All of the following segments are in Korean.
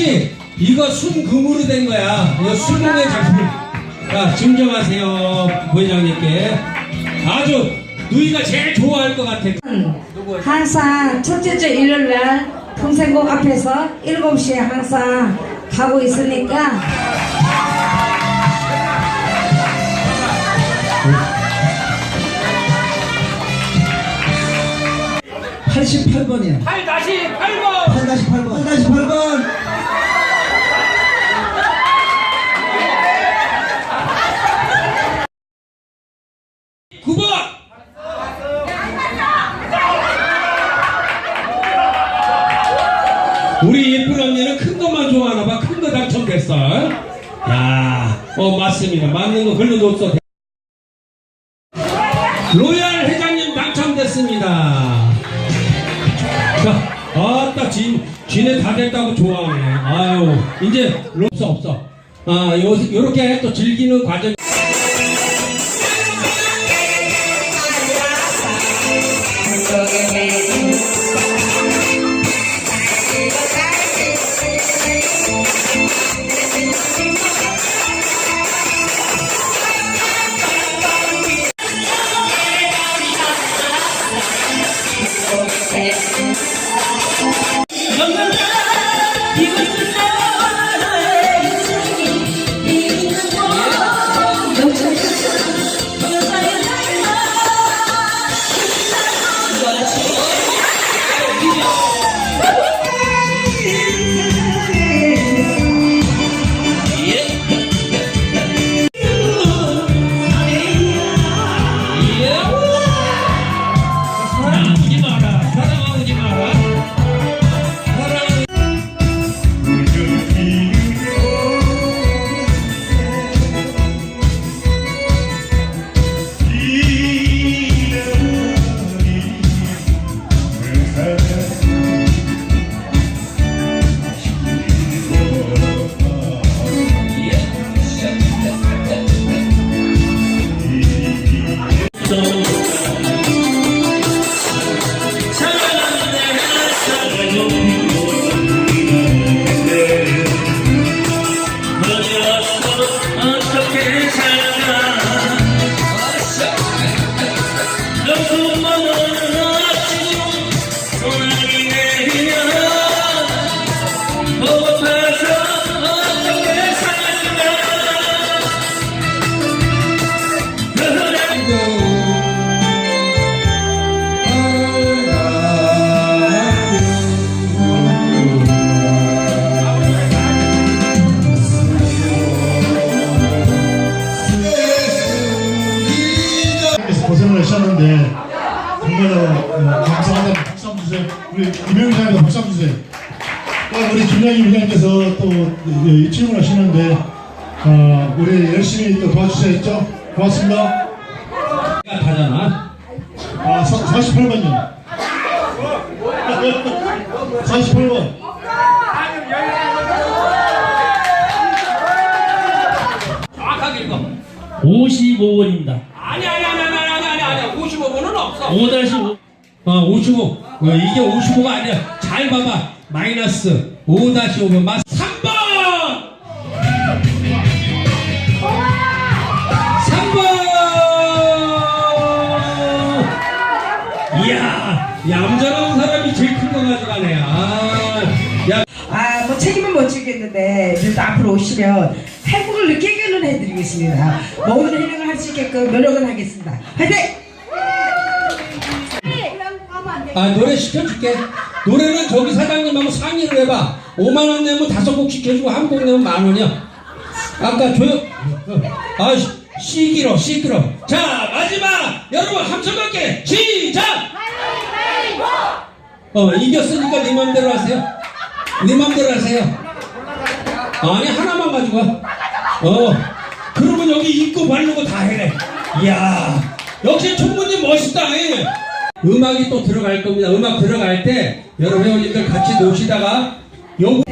씨, 이거 순금으로 된 거야. 이거 수공의 작품. 자, 증정하세요, 부회장님께. 아주 누이가 제일 좋아할 것 같아. 항상 첫째 주 일요일 날 평생곡 앞에서 7시에 항상 가고 있으니까 88번이야. 8 다시 8번! 8-8번. 8-8번. 구번 우리 예쁜 언니는 큰 것만 좋아하나 봐. 큰 거 당첨됐어. 야, 어, 맞습니다. 맞는 거 걸려줬어. 로얄 회장님 당첨됐습니다. 자, 아따, 진, 진에 다 됐다고 좋아하네. 아유, 이제, 로- 없어, 없어. 아, 요, 요렇게 또 즐기는 과정. 또 도와주셨죠? 고맙습니다. 타잖아. 아, 48번요. 48번. 정확하게 읽어. 55원입니다. 아니 아니 아니 아니 아니 아니 아니 55분은 없어. 5-5 어 55. 어, 이게 55가 아니야. 잘 봐봐. 마이너스 5-5면 맞 3번. 3번. 얌전한 사람이 제일 큰 거 가져가네. 아, 야. 아, 뭐 책임은 못 지겠는데 그래도 앞으로 오시면 행복을 느끼게는 해드리겠습니다. 모든 행동을 할 수 있게끔 노력은 하겠습니다. 화이팅! 아 노래 시켜줄게 노래는 저기 사장님하고 상의를 해봐 5만 원 내면 다섯 곡 시켜주고 한 곡 내면 만 원이야 아까 조용 아시 길어 시 길어 자 마지막 여러분 함성할게 시작 어 이겼으니까 네 맘대로 하세요. 네 맘대로 하세요. 아니 하나만 가지고 와 어 그러면 여기 입고 바르고 다 해래 이야 역시 총무님 멋있다. 예. 음악이 또 들어갈 겁니다. 음악 들어갈 때 여러 회원님들 같이 노시다가 요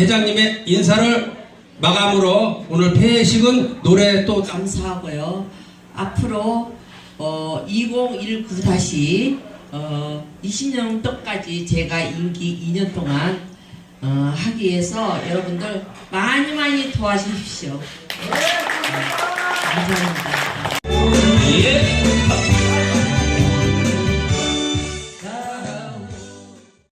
회장님의 인사를 마감으로 오늘 폐식은 노래 또 감사하고요. 앞으로 어, 2019 다시 어, 20년 때까지 제가 임기 2년 동안 어, 하기 위해서 여러분들 많이 많이 도와주십시오. 감사합니다. 예.